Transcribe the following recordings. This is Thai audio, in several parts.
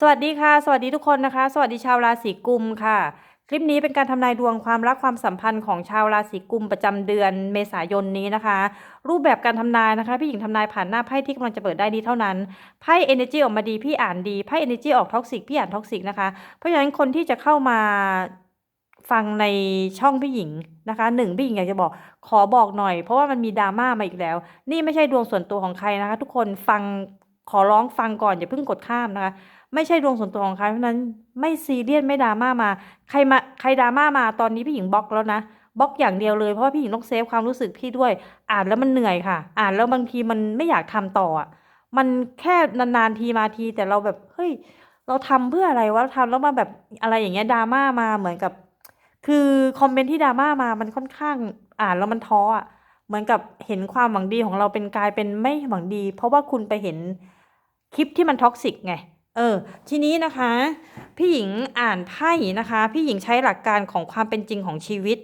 สวัสดีค่ะ สวัสดีทุกคนนะคะ สวัสดีชาวราศีกุมค่ะ คลิปนี้เป็นการทำนายดวงความรักความสัมพันธ์ของชาวราศีกุมประจำเดือนเมษายนนี้นะคะ รูปแบบการทำนายนะคะ พี่หญิงทำนายผ่านหน้าไพ่ที่กำลังจะเปิดได้ดีเท่านั้นไพ่ energy ออกมาดีพี่อ่านดีไพ่ energy ออกท็อกซิกพี่อ่านท็อกซิกนะคะ เพราะฉะนั้นคนที่จะเข้ามาฟังในช่องพี่หญิงนะคะหนึ่งพี่หญิงอยากจะบอกขอบอกหน่อย เพราะว่ามันมีดราม่ามาอีกแล้ว นี่ไม่ใช่ดวงส่วนตัวของใครนะคะ ทุกคนฟังขอร้องฟังก่อนอย่าเพิ่งกดข้ามนะคะ ไม่ใช่ดวงส่วนตัวของใครเพราะนั้นไม่ซีเรียสไม่ดราม่ามา ใครมาใครดราม่ามาตอนนี้พี่หญิงบล็อกแล้วนะบล็อกอย่างเดียวเลยเพราะว่าพี่หญิงต้องเซฟความรู้สึกพี่ด้วย อ่านแล้วมันเหนื่อยค่ะ อ่านแล้วบางทีมันไม่อยากทำต่ออะมันแค่นานๆทีมาทีแต่เราแบบเฮ้ยเราทำเพื่ออะไรวะเราทำแล้วมาแบบอะไรอย่างเงี้ยดราม่ามาเหมือนกับ คือคอมเมนต์ที่ดราม่ามามันค่อนข้างอ่านแล้วมันท้ออะเหมือนกับเห็นความหวังดีของเราเป็นกลายเป็นไม่หวังดี เพราะว่าคุณไปเห็นคลิปที่มันท็อกซิกไง เออทีนี้นะคะ พี่หญิงอ่านไพ่นะคะ พี่หญิงใช้หลักการของความเป็นจริงของชีวิต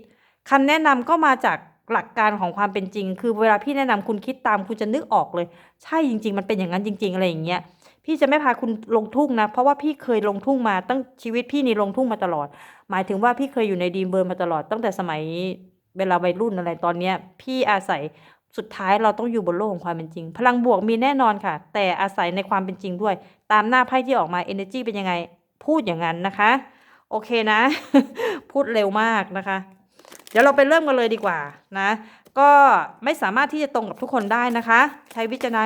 คำแนะนำก็มาจากหลักการของความเป็นจริง คือเวลาพี่แนะนำคุณคิดตามคุณจะนึกออกเลย ใช่จริง ๆ มันเป็นอย่างนั้นจริง ๆ อะไรอย่างเงี้ยพี่จะไม่พาคุณลงทุ่งนะ เพราะว่าพี่เคยลงทุ่งมาตั้งชีวิตพี่นี่ลงทุ่งมาตลอด หมายถึงว่าพี่เคยอยู่ในดีมเบิร์มาตลอดตั้งแต่สมัยเวลาวัยรุ่นอะไรตอนเนี้ย พี่อาศัย สุดท้ายเราต้องอยู่บนโลกของความเป็นจริง พลังบวกมีแน่นอนค่ะ แต่อาศัยในความเป็นจริงด้วย ตามหน้าไพ่ที่ออกมา energy เป็นยังไง พูดอย่างนั้นนะคะ โอเคนะ พูดเร็วมากนะคะ เดี๋ยวเราไปเริ่มกันเลยดีกว่านะ ก็ไม่สามารถที่จะตรงกับทุกคนได้นะคะ ใช้วิจารณ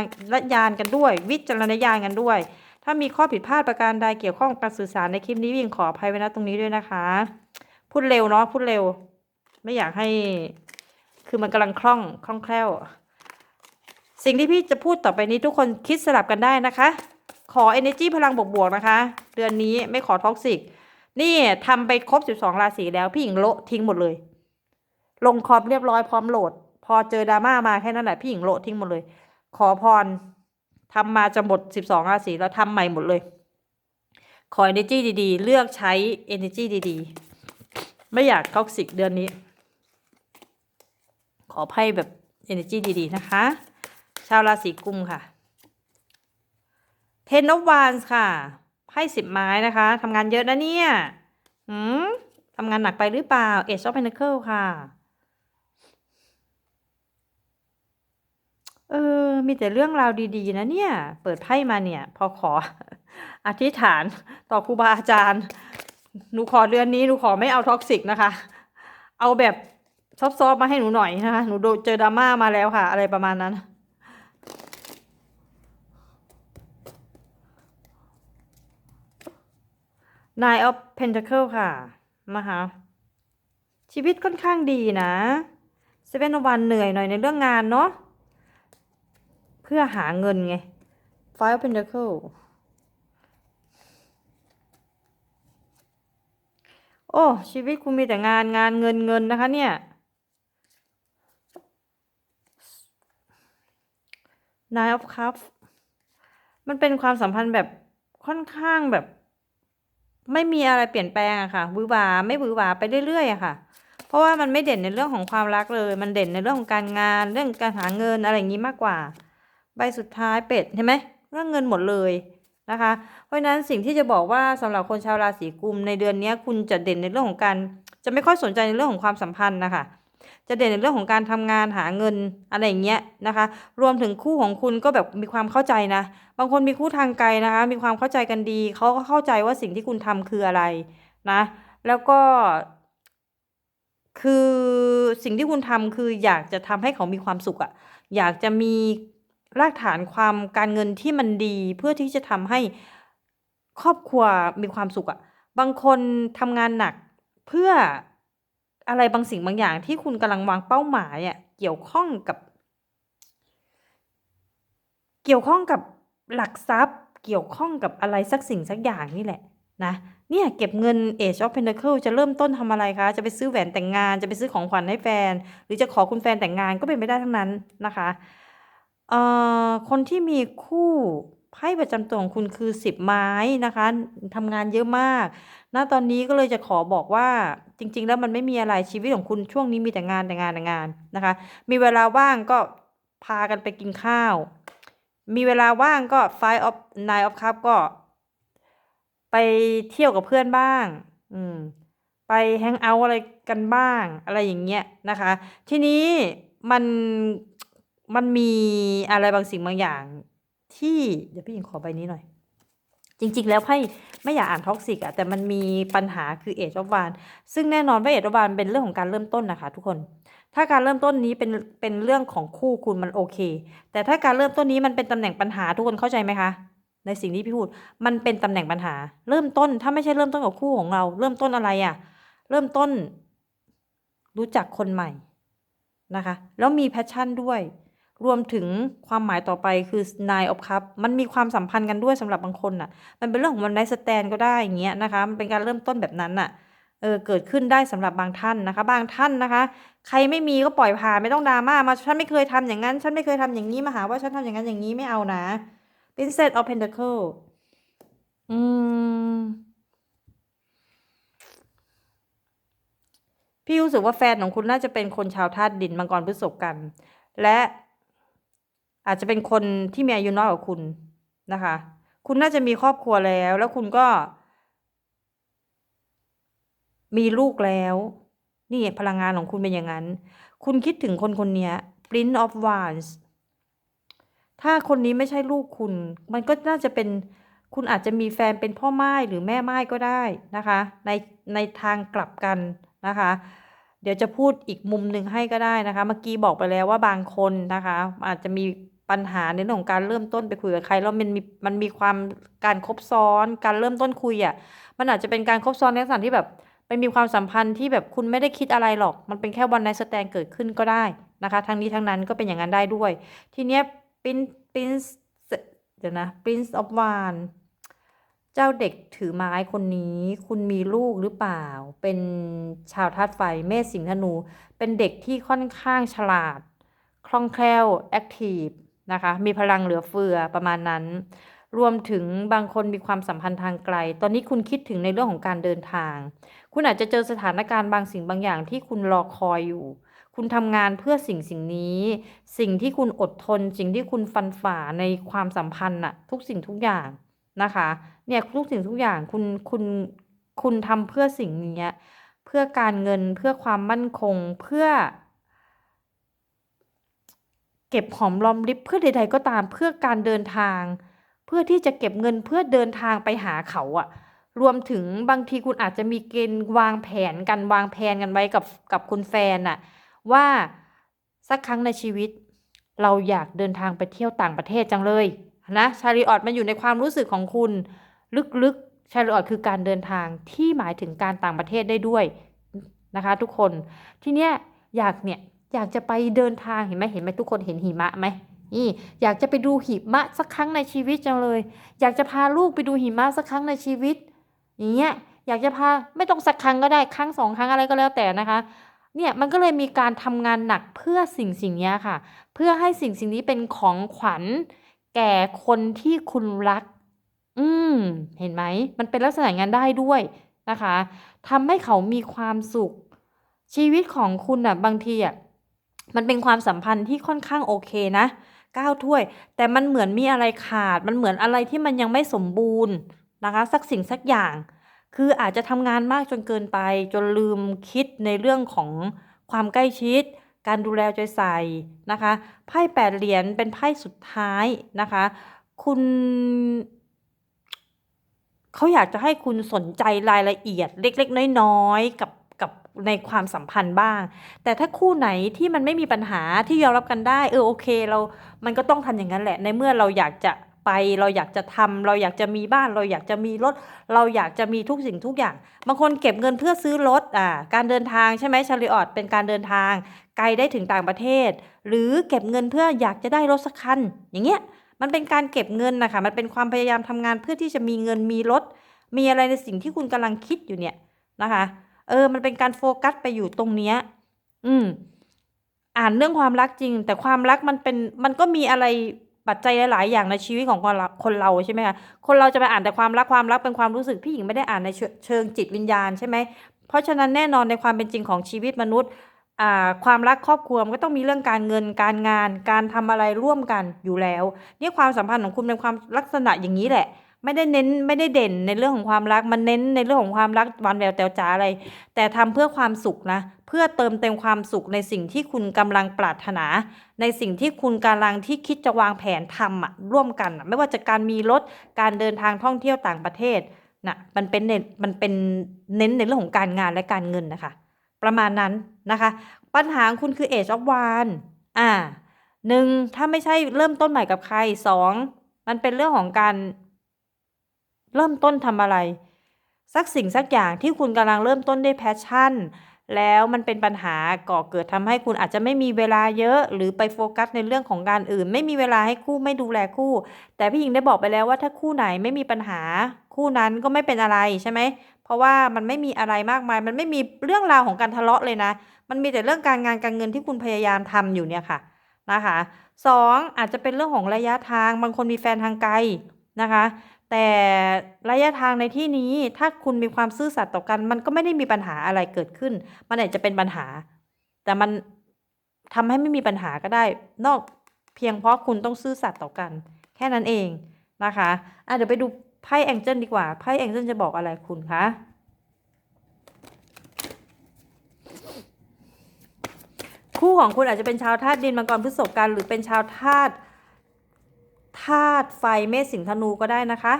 ญาณกันด้วย วิจารณญาณกันด้วย ถ้ามีข้อผิดพลาดประการใดเกี่ยวข้องกับการสื่อสารในคลิปนี้วิ่งขออภัยไว้ณตรงนี้ด้วยนะคะ พูดเร็วเนาะพูดเร็ว ไม่อยากให้ คือมันกำลังคล่องคล่องแคล่ว สิ่งที่พี่จะพูดต่อไปนี้ทุกคนคิดสลับกันได้นะคะ ขอ energy พลังบวกๆนะคะ เดือนนี้ไม่ขอท็อกซิก นี่ทำไปครบ 12 ราศีแล้วพี่หญิงโละทิ้งหมดเลย ลงคอมเรียบร้อยพร้อมโหลด พอเจอดราม่ามาแค่นั้นแหละพี่หญิงโละทิ้งหมดเลย ขอพรทำมาจะหมด 12 ราศีแล้วทำใหม่หมดเลย ขอ energy ดีๆ เลือกใช้ energy ดีๆ ไม่อยากท็อกซิกเดือนนี้ ขอไพ่แบบ energy ดีๆ นะคะ ชาวราศีกุมค่ะ Ten of Wands ค่ะไพ่สิบไม้นะคะทำงานเยอะนะเนี่ยหืมทำงานหนักไปหรือเปล่า Age of Pentacles ค่ะ เออ มีแต่เรื่องราวดีๆ นะเนี่ย เปิดไพ่มาเนี่ย พอขอ อธิษฐานต่อครูบาอาจารย์ หนูขอเดือนนี้ หนูขอไม่เอาท็อกซิกนะคะ เอาแบบ ซอฟๆมาให้หนูหน่อยนะคะ หนูเจอดราม่ามาแล้วค่ะ อะไรประมาณนั้น Nine of Pentacle ค่ะนะคะ ชีวิตค่อนข้างดีนะ Seven of Wands เหนื่อยหน่อยในเรื่องงานเนาะ เพื่อหาเงินไง Five of Pentacle โอ้ ชีวิตคุณมีแต่งานงานเงินเงินนะคะเนี่ย Nine of Cups มันเป็นความสัมพันธ์แบบค่อนข้างแบบ ไม่มีอะไรเปลี่ยนแปลงอะค่ะวือหวาไม่วือหวาไปเรื่อยๆอะค่ะ เพราะว่ามันไม่เด่นในเรื่องของความรักเลย มันเด่นในเรื่องของการงาน เรื่องการหาเงินอะไรอย่างนี้มากกว่า ใบสุดท้ายเป็ดเห็นไหมเรื่องเงินหมดเลยนะคะ เพราะฉะนั้นสิ่งที่จะบอกว่าสำหรับคนชาวราศีกุมในเดือนนี้คุณจะเด่นในเรื่องของการจะไม่ค่อยสนใจในเรื่องของความสัมพันธ์นะคะ จะเด่นในเรื่องของการทำงานหาเงินอะไรอย่างเงี้ยนะคะ รวมถึงคู่ของคุณก็แบบมีความเข้าใจนะ บางคนมีคู่ทางไกลนะคะ มีความเข้าใจกันดี เขาก็เข้าใจว่าสิ่งที่คุณทำคืออะไรนะ แล้วก็ คือสิ่งที่คุณทำคืออยากจะทำให้เขามีความสุขอะอยากจะมีรากฐานความการเงินที่มันดีเพื่อที่จะทำให้ครอบครัวมีความสุขอะบางคนทำงานหนักเพื่อ อะไรบางสิ่งบางอย่างที่คุณกำลังวางเป้าหมายอะเกี่ยวข้องกับ เกี่ยวข้องกับหลักทรัพย์ เกี่ยวข้องกับอะไรสักสิ่งสักอย่างนี่แหละนะเนี่ยเก็บเงิน Age of Pentacle จะเริ่มต้นทำอะไรคะ จะไปซื้อแหวนแต่งงาน จะไปซื้อของขวัญให้แฟน หรือจะขอคุณแฟนแต่งงานก็เป็นไปได้ทั้งนั้นนะคะเอ่อคนที่มีคู่ไพ่ประจำตัวของคุณคือสิบไม้นะคะทำงานเยอะมาก ณตอนนี้ก็เลยจะขอบอกว่าจริง ๆ แล้วมันไม่มีอะไรชีวิตของคุณช่วงนี้มีแต่งานแต่งานแต่งานนะคะ มีเวลาว่างก็พากันไปกินข้าว มีเวลาว่างก็ five of nine of cup ก็ ไปเที่ยวกับเพื่อนบ้าง อืม ไปแฮงเอาท์อะไรกันบ้าง อะไรอย่างเงี้ยนะคะ ทีนี้มันมันมีอะไรบางสิ่งบางอย่างที่เดี๋ยวพี่หญิงขอใบนี้หน่อย จริง ๆ แล้วไพ่ไม่อยากอ่านท็อกซิกอะแต่มันมีปัญหาคือเอ e อ f วานซึ่งแน่นอนว่าเอ e อ f วานเป็นเรื่องของการเริ่มต้นนะคะ ทุกคน ถ้าการเริ่มต้นนี้เป็นเป็นเรื่องของคู่คุณมันโอเค แต่ถ้าการเริ่มต้นนี้มันเป็นตำแหน่งปัญหาทุกคนเข้าใจไหมคะในสิ่งที่พี่พูดมันเป็นตำแหน่งปัญหา เริ่มต้นถ้าไม่ใช่เริ่มต้นกับคู่ของเรา เริ่มต้นอะไรอะเริ่มต้น รู้จักคนใหม่นะคะ แล้วมีแพชชั่นด้วย รวมถึงความหมายต่อไปคือ nine of cup มันมีความสัมพันธ์กันด้วยสำหรับบางคนน่ะ มันเป็นเรื่องของมันไ i สแตนก็ได้อย่างเงี้ยนะคะ มันเป็นการเริ่มต้นแบบนั้นน่ะ เออ เกิดขึ้นได้สำหรับบางท่านนะคะ บางท่านนะคะ ใครไม่มีก็ปล่อยผ่านไม่ต้องดราม่ามา ฉันไม่เคยทำอย่างนั้น ฉันไม่เคยทำอย่างนี้ มาหาว่าฉันทำอย่างนั้นอย่างนี้ไม่เอานะ Princess of Pentacle อืม พี่รู้สึกว่าแฟนของคุณน่าจะเป็นคนชาวธาตุดินมังกรพฤษภกัน และ อาจจะเป็นคนที่มีอายุน้อยกว่าคุณนะคะ คุณน่าจะมีครอบครัวแล้ว แล้วคุณก็ มีลูกแล้ว นี่พลังงานของคุณเป็นอย่างนั้น คุณคิดถึงคนคนนี้ Prince of Wands ถ้าคนนี้ไม่ใช่ลูกคุณ มันก็น่าจะเป็นคุณอาจจะมีแฟนเป็นพ่อไม้หรือแม่ไม้ก็ได้นะคะ ในในทางกลับกันนะคะ เดี๋ยวจะพูดอีกมุมหนึ่งให้ก็ได้นะคะ เมื่อกี้บอกไปแล้วว่าบางคนนะคะ อาจจะมี ปัญหาในเรื่องของการเริ่มต้นไปคุยกับใครแล้วมันมีมันมีความการคบซ้อนการเริ่มต้นคุยอะ่ะมันอาจจะเป็นการคบซ้อนในลักษณะที่แบบไปมีความสัมพันธ์ที่แบบคุณไม่ได้คิดอะไรหรอก มันเป็นแค่วันในสแตนเกิดขึ้นก็ได้นะคะทั้งนี้ทั้งนั้นก็เป็นอย่างนั้นได้ด้วย ทีเนี้ยปินปินเดี๋ยวนะ Prince of w a n เจ้าเด็กถือไม้คนนี้ คุณมีลูกหรือเปล่า เป็นชาวธาตุไฟเมษสิงห์ธนู เป็นเด็กที่ค่อนข้างฉลาด คล่องแคล่ว แอคทีฟ นะคะ มีพลังเหลือเฟือประมาณนั้น รวมถึงบางคนมีความสัมพันธ์ทางไกล ตอนนี้คุณคิดถึงในเรื่องของการเดินทาง คุณอาจจะเจอสถานการณ์บางสิ่งบางอย่างที่คุณรอคอยอยู่ คุณทำงานเพื่อสิ่งสิ่งนี้ สิ่งที่คุณอดทน สิ่งที่คุณฟันฝ่าในความสัมพันธ์อะทุกสิ่งทุกอย่างนะคะ เนี่ยทุกสิ่งทุกอย่างคุณคุณคุณทำเพื่อสิ่งนี้เพื่อการเงินเพื่อความมั่นคงเพื่อ เก็บหอมรอมริบเพื่อใด ๆ ก็ตามเพื่อการเดินทาง เพื่อที่จะเก็บเงินเพื่อเดินทางไปหาเขาอะรวมถึงบางทีคุณอาจจะมีเกณฑ์วางแผนกันวางแผนกันไว้กับกับคุณแฟนอะว่าสักครั้งในชีวิต เราอยากเดินทางไปเที่ยวต่างประเทศจังเลยนะชาริออตมันอยู่ในความรู้สึกของคุณ ลึกๆชาริออตคือการเดินทางที่หมายถึงการต่างประเทศได้ด้วยนะคะ ทุกคนทีเนี้ยอยากเนี่ย อยากจะไปเดินทางเห็นไหมเห็นไหมทุกคนเห็นหิมะไหมนี่อยากจะไปดูหิมะสักครั้งในชีวิตจังเลย อยากจะพาลูกไปดูหิมะสักครั้งในชีวิต อย่างเงี้ยอยากจะพาไม่ต้องสักครั้งก็ได้ครั้งสองครั้งอะไรก็แล้วแต่นะคะเนี่ยมันก็เลยมีการทำงานหนักเพื่อสิ่งสิ่งนี้ค่ะ เพื่อให้สิ่งสิ่งนี้เป็นของขวัญแก่คนที่คุณรัก อืม เห็นไหม มันเป็นลักษณะงานได้ด้วยนะคะทำให้เขามีความสุข ชีวิตของคุณอะ บางทีอะ มันเป็นความสัมพันธ์ที่ค่อนข้างโอเคนะก้าถ้วย แต่มันเหมือนมีอะไรขาด มันเหมือนอะไรที่มันยังไม่สมบูรณ์นะคะ สักสิ่งสักอย่าง คืออาจจะทำงานมากจนเกินไป จนลืมคิดในเรื่องของความใกล้ชิด การดูแลใจใส่นะคะไพ่แปดเหรียญเป็นไพ่สุดท้ายนะคะ คุณเขาอยากจะให้คุณสนใจรายละเอียดเล็ก ๆ น้อย ๆ กับ ในความสัมพันธ์บ้าง แต่ถ้าคู่ไหนที่มันไม่มีปัญหาที่ยอมรับกันได้ เออโอเคเรา มันก็ต้องทำอย่างนั้นแหละ ในเมื่อเราอยากจะไป เราอยากจะทำเราอยากจะมีบ้าน เราอยากจะมีรถ เราอยากจะมีทุกสิ่งทุกอย่าง บางคนเก็บเงินเพื่อซื้อรถอ่าการเดินทางใช่ไหมชาริออตเป็นการเดินทาง ไกลได้ถึงต่างประเทศ หรือเก็บเงินเพื่ออยากจะได้รถสักคันอย่างเงี้ยมันเป็นการเก็บเงินนะคะมันเป็นความพยายามทำงานเพื่อที่จะมีเงินมีรถ มีอะไรในสิ่งที่คุณกำลังคิดอยู่เนี่ยนะคะ เออ มันเป็นการโฟกัสไปอยู่ตรงเนี้ย อืม อ่านเรื่องความรักจริง แต่ความรักมันเป็น มันก็มีอะไรปัจจัยหลาย ๆ อย่างในชีวิตของคนเราคนเราใช่ไหมคะ คนเราจะไปอ่านแต่ความรักความรักเป็นความรู้สึกพี่หญิงไม่ได้อ่านในเชิงจิตวิญญาณใช่ไหม เพราะฉะนั้นแน่นอนในความเป็นจริงของชีวิตมนุษย์ความรักครอบครัวมันก็ต้องมีเรื่องการเงินการงาน การทำอะไรร่วมกันอยู่แล้ว นี่ความสัมพันธ์ของคุณเป็นความลักษณะอย่างนี้แหละ ไม่ได้เน้นไม่ได้เด่นในเรื่องของความรัก มันเน้นในเรื่องของความรักหวานแววแตวจ๋าอะไร แต่ทำเพื่อความสุขนะ เพื่อเติมเต็มความสุขในสิ่งที่คุณกำลังปรารถนา ในสิ่งที่คุณกำลังที่คิดจะวางแผนทำอะร่วมกันอะไม่ว่าจะการมีรถการเดินทางท่องเที่ยวต่างประเทศน่ะมันเป็นเน้นมันเป็นเน้นในเรื่องของการงานและการเงินนะคะ ประมาณนั้นนะคะ ปัญหาของคุณคือ age of one อ่าหนึ่งถ้าไม่ใช่เริ่มต้นใหม่กับใครสองมันเป็นเรื่องของการ เริ่มต้นทำอะไร สักสิ่งสักอย่างที่คุณกำลังเริ่มต้นด้วยแพชชั่น แล้วมันเป็นปัญหาก่อเกิดทำให้คุณอาจจะไม่มีเวลาเยอะ หรือไปโฟกัสในเรื่องของการอื่น ไม่มีเวลาให้คู่ไม่ดูแลคู่ แต่พี่หญิงได้บอกไปแล้วว่าถ้าคู่ไหนไม่มีปัญหา คู่นั้นก็ไม่เป็นอะไรใช่ไหมเพราะว่ามันไม่มีอะไรมากมาย มันไม่มีเรื่องราวของการทะเลาะเลยนะ มันมีแต่เรื่องการงานการเงินที่คุณพยายามทำอยู่เนี่ยค่ะนะคะสองอาจจะเป็นเรื่องของระยะทาง บางคนมีแฟนทางไกลนะคะ แต่ระยะทางในที่นี้ถ้าคุณมีความซื่อสัตย์ต่อกัน มันก็ไม่ได้มีปัญหาอะไรเกิดขึ้น มันอาจจะเป็นปัญหา แต่มันทำให้ไม่มีปัญหาก็ได้ นอกเพียงเพราะคุณต้องซื่อสัตย์ต่อกัน แค่นั้นเองนะคะอะเดี๋ยวไปดูไพ่แองเจิลดีกว่าไพ่แองเจิลจะบอกอะไรคุณคะคู่ของคุณอาจจะเป็นชาวธาตุดินมังกรพฤษภกันหรือเป็นชาวธาตุ ธาตุไฟเมษสิงธนูก็ได้นะคะ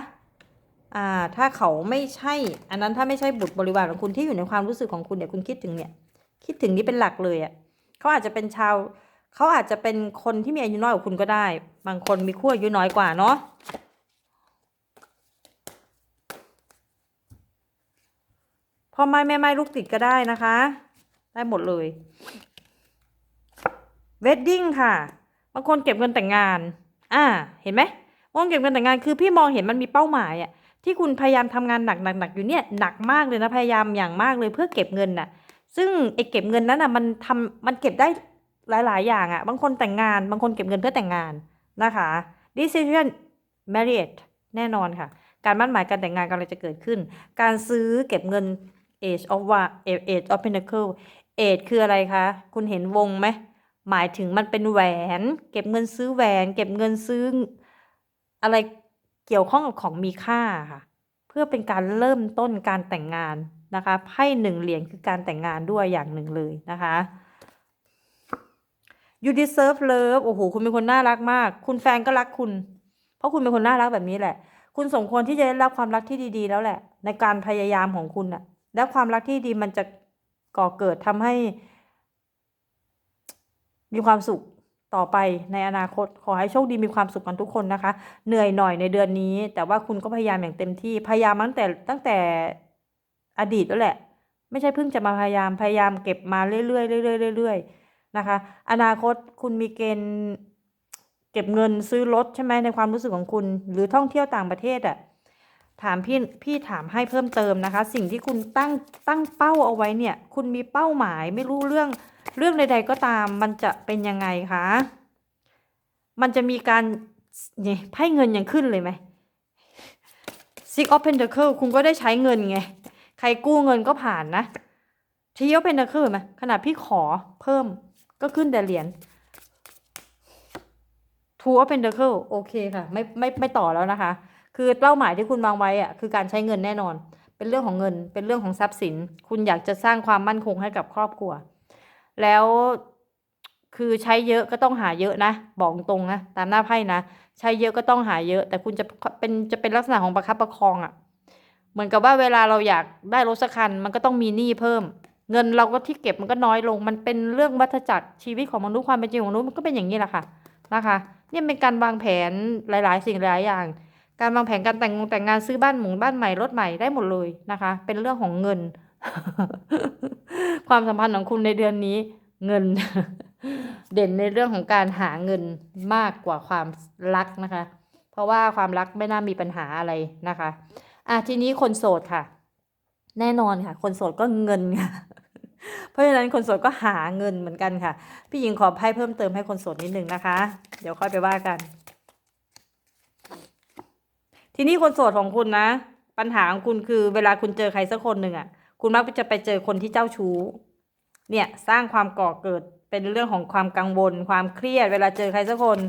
อ่าถ้าเขาไม่ใช่ อันนั้นถ้าไม่ใช่บุตรบริวารของคุณที่อยู่ในความรู้สึกของคุณเนี่ยคุณคิดถึงเนี่ย คิดถึงนี่เป็นหลักเลยอะ่ะเขาอาจจะเป็นชาวเขาอาจจะเป็นคนที่มีอายุน้อยกว่าคุณก็ได้ บางคนมีคู่อายุน้อยกว่าเนาะพ่อไม้แม่ไม้ลูกติดก็ได้นะคะ ได้หมดเลยเวดดิ้งค่ะ บางคนเก็บเงินแต่งงาน อ่า เห็นไหมมองเก็บเงินแต่งงานคือพี่มองเห็นมันมีเป้าหมายอะที่คุณพยายามทำงานหนักหนักหนักอยู่เนี่ยหนักมากเลยนะพยายามอย่างมากเลยเพื่อเก็บเงินน่ะ ซึ่งไอ้เก็บเงินนั้นน่ะมันทำมันเก็บได้หลาย ๆ อย่างอะบางคนแต่งงานบางคนเก็บเงินเพื่อแต่งงานนะคะ decision marriage แน่นอนค่ะ การมั่นหมายการแต่งงานกำลังจะเกิดขึ้น การซื้อเก็บเงิน age of wa age of pentacle age คืออะไรคะ คุณเห็นวงไหม หมายถึงมันเป็นแหวน เก็บเงินซื้อแหวน เก็บเงินซื้อ อะไรเกี่ยวข้องกับของมีค่าค่ะ เพื่อเป็นการเริ่มต้นการแต่งงานนะคะไพ่หนึ่งเหรียญคือการแต่งงานด้วยอย่างหนึ่งเลยนะคะ you deserve love โอ้โห คุณเป็นคนน่ารักมาก คุณแฟนก็รักคุณ เพราะคุณเป็นคนน่ารักแบบนี้แหละ คุณสมควรที่จะได้รับความรักที่ดีๆ แล้วแหละ ในการพยายามของคุณน่ะ และความรักที่ดีมันจะก่อเกิดทำให้ มีความสุขต่อไปในอนาคตขอให้โชคดีมีความสุขกันทุกคนนะคะ เหนื่อยหน่อยในเดือนนี้ แต่ว่าคุณก็พยายามอย่างเต็มที่พยายามตั้งแต่ตั้งแต่อดีตแล้วแหละ ไม่ใช่เพิ่งจะมาพยายามพยายามเก็บมาเรื่อยๆเรื่อยๆเรื่อยๆนะคะ อนาคตคุณมีเกณฑ์เก็บเงินซื้อรถใช่ไหมในความรู้สึกของคุณ หรือท่องเที่ยวต่างประเทศอะ่ะถามพี่พี่ถามให้เพิ่มเติมนะคะ สิ่งที่คุณตั้งตั้งเป้าเอาไว้เนี่ย คุณมีเป้าหมายไม่รู้เรื่อง เรื่องใด ๆ ก็ตามมันจะเป็นยังไงคะ มันจะมีการนี่ไพ่เงินยังขึ้นเลยไหม Six of Pentacle คุณก็ได้ใช้เงินไง ใครกู้เงินก็ผ่านนะที of Pentacle ไหมขนาดพี่ขอเพิ่มก็ขึ้นแต่เหรียญ Two of Pentacle โอเคค่ะ ไม่ไม่ไม่ต่อแล้วนะคะ คือเป้าหมายที่คุณวางไว้อะคือการใช้เงินแน่นอน เป็นเรื่องของเงิน เป็นเรื่องของทรัพย์สิน คุณอยากจะสร้างความมั่นคงให้กับครอบครัว แล้วคือใช้เยอะก็ต้องหาเยอะนะ บอกตรงนะตามหน้าไพ่นะใช้เยอะก็ต้องหาเยอะ แต่คุณจะเป็นจะเป็นลักษณะของประคับประคองอะ่ะ เหมือนกับว่าเวลาเราอยากได้รถสักคันมันก็ต้องมีหนี้เพิ่ม เงินเราก็ที่เก็บมันก็น้อยลง มันเป็นเรื่องวัฏจักรชีวิตของมนุษย์ความเป็นจริงของมนุษย์มันก็เป็นอย่างนี้แหละค่ะนะคะเนี่ยเป็นการวางแผนหลาย ๆ สิ่งหลายอย่าง การวางแผนการแต่งงแต่งงานซื้อบ้านหมุงบ้านใหม่รถใหม่ได้หมดเลยนะคะ เป็นเรื่องของเงิน ความสัมพันธ์ของคุณในเดือนนี้ เงิน เด่นในเรื่องของการหาเงินมากกว่าความรักนะคะ เพราะว่าความรักไม่น่ามีปัญหาอะไรนะคะอะทีนี้คนโสดค่ะ แน่นอนค่ะ คนโสดก็เงินค่ะเพราะฉะนั้นคนโสดก็หาเงินเหมือนกันค่ะ พี่หญิงขอไพ่เพิ่มเติมให้คนโสดนิดนึงนะคะ เดี๋ยวค่อยไปว่ากัน ทีนี้คนโสดของคุณนะ ปัญหาของคุณคือเวลาคุณเจอใครสักคนหนึ่งอะ คุณมักจะไปเจอคนที่เจ้าชู้ เนี่ยสร้างความก่อเกิดเป็นเรื่องของความกังวล ความเครียด เวลาเจอใครสักคน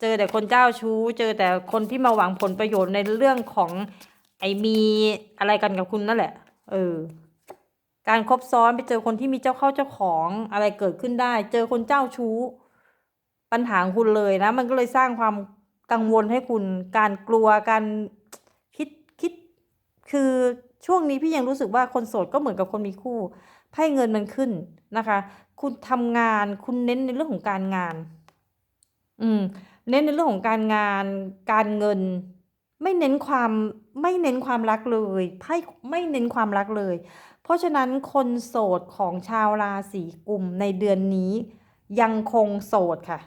เจอแต่คนเจ้าชู้ เจอแต่คนที่มาหวังผลประโยชน์ในเรื่องของไอ้มีอะไรกันกับคุณนั่นแหละ เออ การคบซ้อนไปเจอคนที่มีเจ้าเข้าเจ้าของอะไรเกิดขึ้นได้ เจอคนเจ้าชู้ ปัญหาคุณเลยนะ มันก็เลยสร้างความกังวลให้คุณ การกลัว การคิดคิดคือ ช่วงนี้พี่ยังรู้สึกว่าคนโสดก็เหมือนกับคนมีคู่ไพ่เงินมันขึ้นนะคะ คุณทำงานคุณเน้นในเรื่องของการงาน อืม เน้นในเรื่องของการงาน การเงิน ไม่เน้นความไม่เน้นความรักเลยไพ่ไม่เน้นความรักเลย เพราะฉะนั้นคนโสดของชาวราศีกุมในเดือนนี้ ยังคงโสดค่ะ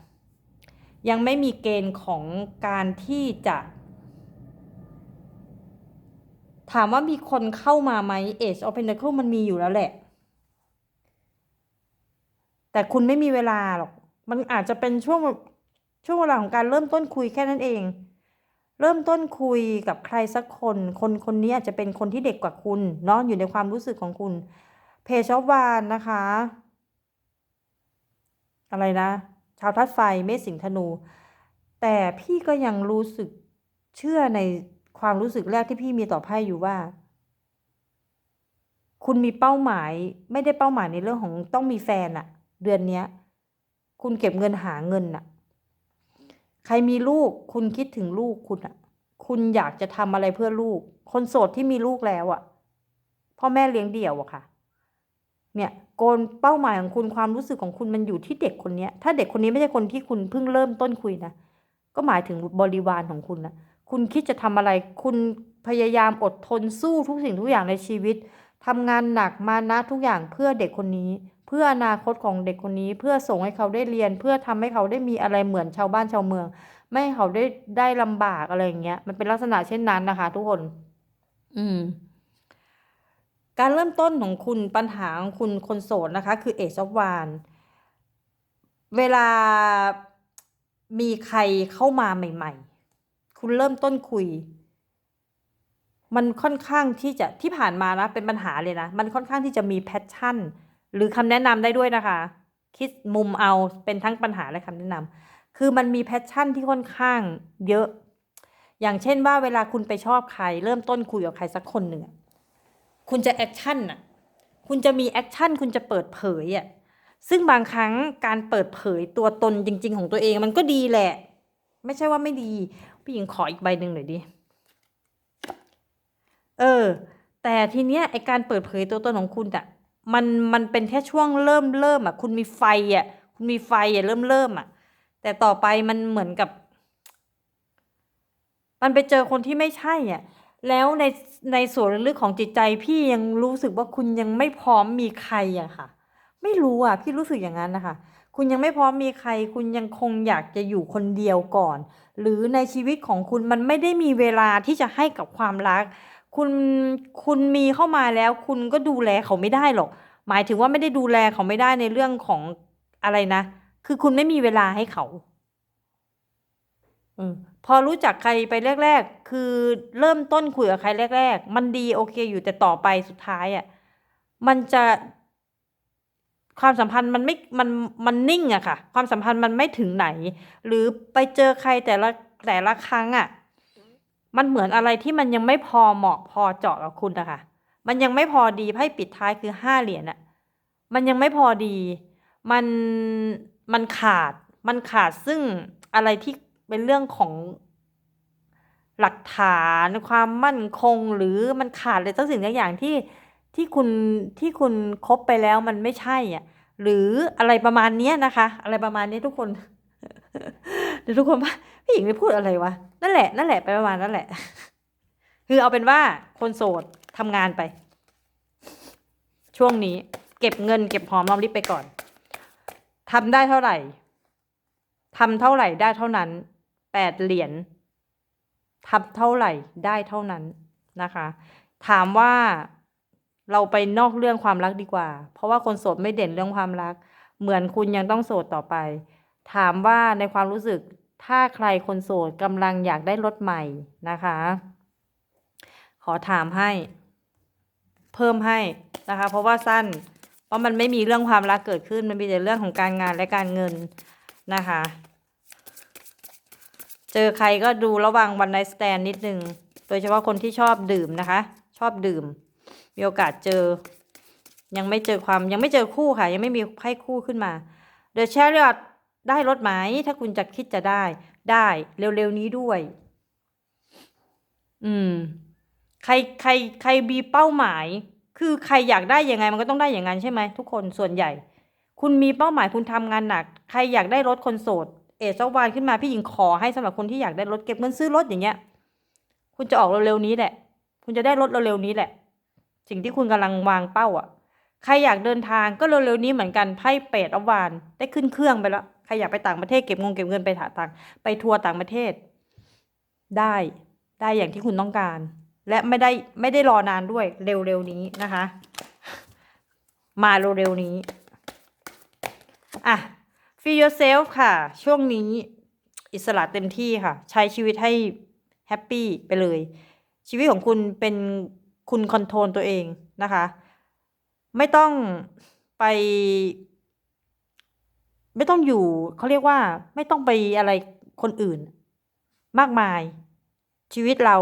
ยังไม่มีเกณฑ์ของการที่จะ ถามว่ามีคนเข้ามาไหม Age of Pentacle มันมีอยู่แล้วแหละ แต่คุณไม่มีเวลาหรอก มันอาจจะเป็นช่วงช่วงเวลาของการเริ่มต้นคุยแค่นั้นเอง เริ่มต้นคุยกับใครสักคน คนคนนี้อาจจะเป็นคนที่เด็กกว่าคุณเนาะอยู่ในความรู้สึกของคุณ เพชอบวานนะคะ อะไรนะ ชาวทัดไฟเมษสิงธนู แต่พี่ก็ยังรู้สึกเชื่อใน ความรู้สึกแรกที่พี่มีต่อไพ่อยู่ว่า คุณมีเป้าหมาย ไม่ได้เป้าหมายในเรื่องของต้องมีแฟนอะเดือนเนี้ย คุณเก็บเงินหาเงินอะใครมีลูก คุณคิดถึงลูกคุณอะคุณอยากจะทำอะไรเพื่อลูก คนโสดที่มีลูกแล้วอะพ่อแม่เลี้ยงเดี่ยวอะค่ะ เนี่ยโกนเป้าหมายของคุณความรู้สึกของคุณมันอยู่ที่เด็กคนเนี้ยถ้าเด็กคนนี้ไม่ใช่คนที่คุณเพิ่งเริ่มต้นคุยนะก็หมายถึงบริวารของคุณนะ คุณคิดจะทำอะไร คุณพยายามอดทนสู้ทุกสิ่งทุกอย่างในชีวิตทำงานหนักมานะทุกอย่างเพื่อเด็กคนนี้ เพื่ออนาคตของเด็กคนนี้ เพื่อส่งให้เขาได้เรียน เพื่อทำให้เขาได้มีอะไรเหมือนชาวบ้านชาวเมือง ไม่ให้เขาได้ได้ลำบากอะไรอย่างเงี้ย มันเป็นลักษณะเช่นนั้นนะคะ ทุกคน อืมการเริ่มต้นของคุณปัญหาของคุณคนโสดนะคะ คือเอชอฟวานเวลามีใครเข้ามาใหม่ ๆ คุณเริ่มต้นคุย มันค่อนข้างที่จะที่ผ่านมานะเป็นปัญหาเลยนะ มันค่อนข้างที่จะมีแพชชั่น หรือคำแนะนำได้ด้วยนะคะ คิดมุมเอาเป็นทั้งปัญหาและคำแนะนำคือมันมีแพชชั่นที่ค่อนข้างเยอะ อย่างเช่นว่าเวลาคุณไปชอบใคร เริ่มต้นคุยกับใครสักคนหนึ่งคุณจะแอคชั่นอะคุณจะมีแอคชั่นคุณจะเปิดเผยอะซึ่งบางครั้งการเปิดเผยตัวตนจริง ๆ ของตัวเองมันก็ดีแหละ ไม่ใช่ว่าไม่ดี พี่หญิงขออีกใบหนึ่งหน่อยดิ เออ แต่ทีเนี้ยไอการเปิดเผยตัวตนของคุณอะมันมันเป็นแค่ช่วงเริ่มเริ่มอะคุณมีไฟอะคุณมีไฟอะเริ่มเริ่มอะแต่ต่อไปมันเหมือนกับ มันไปเจอคนที่ไม่ใช่อะแล้วในในส่วนลึกๆของจิตใจพี่ยังรู้สึกว่าคุณยังไม่พร้อมมีใครอะค่ะ ไม่รู้อะ พี่รู้สึกอย่างนั้นนะคะ คุณยังไม่พร้อมมีใคร คุณยังคงอยากจะอยู่คนเดียวก่อน หรือในชีวิตของคุณมันไม่ได้มีเวลาที่จะให้กับความรัก คุณคุณมีเข้ามาแล้ว คุณก็ดูแลเขาไม่ได้หรอก หมายถึงว่าไม่ได้ดูแลเขาไม่ได้ในเรื่องของอะไรนะ คือคุณไม่มีเวลาให้เขาอพอรู้จักใครไปแรก ๆ คือเริ่มต้นคุยกับใครแรก ๆ มันดีโอเคอยู่แต่ต่อไปสุดท้ายอะ่ะ มันจะ ความสัมพันธ์มันไม่ มัน มันนิ่งอะค่ะ ความสัมพันธ์มันไม่ถึงไหน หรือไปเจอใครแต่ละแต่ละครั้งอะมันเหมือนอะไรที่มันยังไม่พอเหมาะพอเจาะกับคุณนะคะ มันยังไม่พอดีไพ่ปิดท้ายคือห้าเหรียญอะมันยังไม่พอดี มัน มันขาด มันขาดซึ่งอะไรที่เป็นเรื่องของหลักฐานความมั่นคงหรือมันขาดเลยตั้งสิ่งทุกอย่างที่ ที่คุณที่คุณคบไปแล้วมันไม่ใช่อะหรืออะไรประมาณเนี้ยนะคะ อะไรประมาณนี้ทุกคนเดี๋ยวทุกคนว่าพี่หญิงไปพูดอะไรวะนั่นแหละนั่นแหละไปประมาณนั่นแหละ คือเอาเป็นว่าคนโสดทำงานไป ช่วงนี้ เก็บเงิน เก็บหอมรอมริบไปก่อนทำได้เท่าไหร่ทำเท่าไหร่ได้เท่านั้นแปดเหรียญทำเท่าไหร่ได้เท่านั้นนะคะ ถามว่า เราไปนอกเรื่องความรักดีกว่า เพราะว่าคนโสดไม่เด่นเรื่องความรัก เหมือนคุณยังต้องโสดต่อไป ถามว่าในความรู้สึกถ้าใครคนโสดกำลังอยากได้รถใหม่นะคะ ขอถามให้ เพิ่มให้นะคะ เพราะว่าสั้น เพราะมันไม่มีเรื่องความรักเกิดขึ้นมันมีแต่เรื่องของการงานและการเงินนะคะ เจอใครก็ดูระวังวันไนสแตนนิดนึง โดยเฉพาะคนที่ชอบดื่มนะคะ ชอบดื่ม มีโอกาสเจอ ยังไม่เจอความยังไม่เจอคู่ค่ะ ยังไม่มีไพ่คู่ขึ้นมา The Chariot ได้รถไหมถ้าคุณจะคิดจะได้ได้เร็วๆนี้ด้วย อืม ใครใครใครมีเป้าหมาย คือใครอยากได้ยังไงมันก็ต้องได้อย่างนั้นใช่ไหมทุกคนส่วนใหญ่ คุณมีเป้าหมายคุณทำงานหนัก ใครอยากได้รถคนโสด เอสวานขึ้นมาพี่หญิงขอให้สำหรับคนที่อยากได้รถเก็บเงินซื้อรถอย่างเงี้ย คุณจะออกเร็วๆนี้แหละ คุณจะได้รถเร็วๆนี้แหละ สิ่งที่คุณกำลังวางเป้าอะ ใครอยากเดินทางก็เร็วๆนี้เหมือนกันไพ่เป็ดอวานได้ขึ้นเครื่องไปแล้วใครอยากไปต่างประเทศเก็บงงเก็บเงินไปถาต่างไปทัวร์ต่างประเทศ ได้ได้อย่างที่คุณต้องการ และไม่ได้ไม่ได้รอนานด้วยเร็วๆนี้นะคะ มาเร็วๆนี้อะ feel yourself ค่ะ ช่วงนี้อิสระเต็มที่ค่ะ ใช้ชีวิตให้แฮปปี้ไปเลย ชีวิตของคุณเป็น คุณคอนโทรลตัวเองนะคะ ไม่ต้องไป ไม่ต้องอยู่เขาเรียกว่า ไม่ต้องไปอะไรคนอื่น มากมาย ชีวิตเรา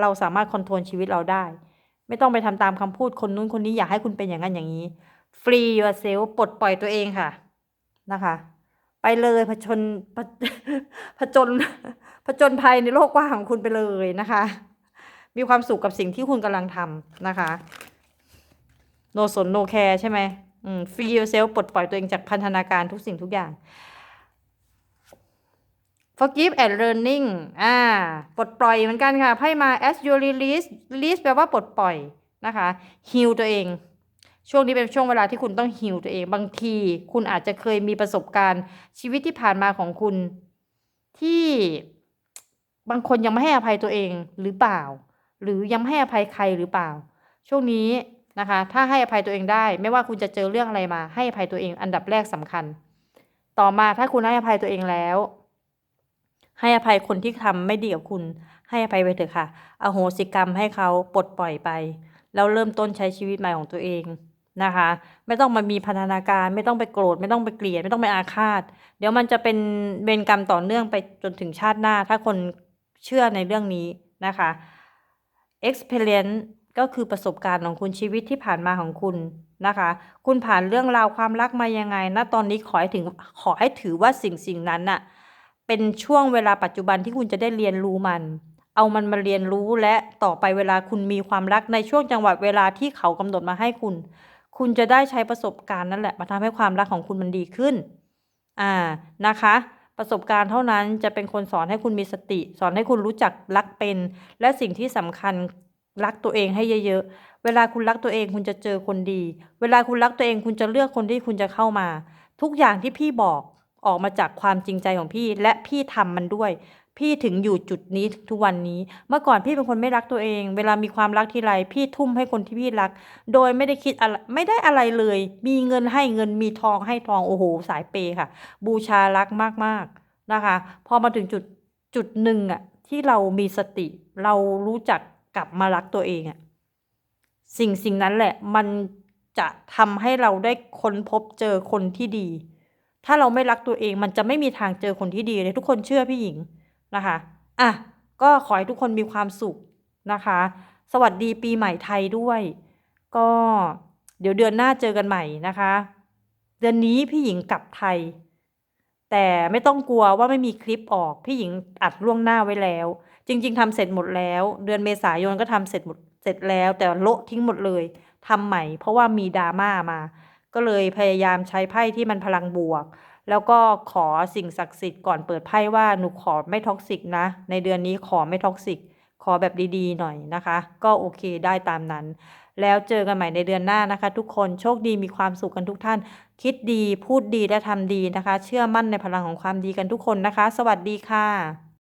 เราสามารถคอนโทรลชีวิตเราได้ ไม่ต้องไปทำตามคำพูดคนนู้นคนนี้อยากให้คุณเป็นอย่างนั้นอย่างนี้ free yourself ปลดปล่อยตัวเองค่ะนะคะ ไปเลยผจญผผจญผจญภัยในโลกกว้างของคุณไปเลยนะคะ มีความสุขกับสิ่งที่คุณกำลังทำนะคะ no สน no care ใช่ไหมอืม free yourself ปลดปล่อยตัวเองจากพันธนาการทุกสิ่งทุกอย่าง forgive and learning อ่า ปลดปล่อยเหมือนกันค่ะ ไพ่มา as you release release แปลว่าปลดปล่อยนะคะ heal ตัวเอง ช่วงนี้เป็นช่วงเวลาที่คุณต้อง heal ตัวเอง บางทีคุณอาจจะเคยมีประสบการณ์ชีวิตที่ผ่านมาของคุณที่บางคนยังไม่ให้อภัยตัวเองหรือเปล่า หรือยังไม่ให้อภัยใครหรือเปล่า ช่วงนี้นะคะ ถ้าให้อภัยตัวเองได้ ไม่ว่าคุณจะเจอเรื่องอะไรมา ให้อภัยตัวเองอันดับแรกสำคัญ ต่อมาถ้าคุณให้อภัยตัวเองแล้ว ให้อภัยคนที่ทำไม่ดีกับคุณ ให้อภัยไปเถอะค่ะ อโหสิกรรมให้เขาปลดปล่อยไป แล้วเริ่มต้นใช้ชีวิตใหม่ของตัวเองนะคะ ไม่ต้องมามีพันธนาการ ไม่ต้องไปโกรธ ไม่ต้องไปเกลียด ไม่ต้องไปอาฆาต เดี๋ยวมันจะเป็นเวรกรรมต่อเนื่องไปจนถึงชาติหน้า ถ้าคนเชื่อในเรื่องนี้นะคะ experience ก็คือประสบการณ์ของคุณชีวิตที่ผ่านมาของคุณนะคะ คุณผ่านเรื่องราวความรักมายังไงณตอนนี้ขอให้ถึงขอให้ถือว่าสิ่งสิ่งนั้นน่ะเป็นช่วงเวลาปัจจุบันที่คุณจะได้เรียนรู้มัน เอามันมาเรียนรู้และต่อไปเวลาคุณมีความรักในช่วงจังหวะเวลาที่เขากำหนดมาให้คุณ คุณจะได้ใช้ประสบการณ์นั่นแหละมาทำให้ความรักของคุณมันดีขึ้น อ่านะคะ ประสบการณ์เท่านั้นจะเป็นคนสอนให้คุณมีสติ สอนให้คุณรู้จักรักเป็น และสิ่งที่สำคัญรักตัวเองให้เยอะๆ เวลาคุณรักตัวเองคุณจะเจอคนดี เวลาคุณรักตัวเองคุณจะเลือกคนที่คุณจะเข้ามา ทุกอย่างที่พี่บอกออกมาจากความจริงใจของพี่ และพี่ทำมันด้วย พี่ถึงอยู่จุดนี้ทุกวันนี้ เมื่อก่อนพี่เป็นคนไม่รักตัวเอง เวลามีความรักทีไรพี่ทุ่มให้คนที่พี่รัก โดยไม่ได้คิดอะไรไม่ได้อะไรเลย มีเงินให้เงินมีทองให้ทองโอ้โหสายเปย์ค่ะ บูชารักมากๆนะคะ พอมาถึงจุดจุดหนึ่งอะที่เรามีสติ เรารู้จักกลับมารักตัวเองอะสิ่งสิ่งนั้นแหละมันจะทำให้เราได้ค้นพบเจอคนที่ดี ถ้าเราไม่รักตัวเองมันจะไม่มีทางเจอคนที่ดีเลยทุกคนเชื่อพี่หญิง นะคะอะก็ขอให้ทุกคนมีความสุขนะคะ สวัสดีปีใหม่ไทยด้วย ก็เดี๋ยวเดือนหน้าเจอกันใหม่นะคะ เดือนนี้พี่หญิงกลับไทย แต่ไม่ต้องกลัวว่าไม่มีคลิปออก พี่หญิงอัดล่วงหน้าไว้แล้ว จริง ๆทำเสร็จหมดแล้ว เดือนเมษายนก็ทำเสร็จหมดเสร็จแล้ว แต่โละทิ้งหมดเลยทำใหม่ เพราะว่ามีดราม่ามา ก็เลยพยายามใช้ไพ่ที่มันพลังบวก แล้วก็ขอสิ่งศักดิ์สิทธิ์ก่อนเปิดไพ่ว่าหนูขอไม่ท็อกซิกนะ ในเดือนนี้ขอไม่ท็อกซิก ขอแบบดีๆหน่อยนะคะ ก็โอเคได้ตามนั้น แล้วเจอกันใหม่ในเดือนหน้านะคะ ทุกคนโชคดีมีความสุขกันทุกท่าน คิดดีพูดดีและทำดีนะคะ เชื่อมั่นในพลังของความดีกันทุกคนนะคะ สวัสดีค่ะ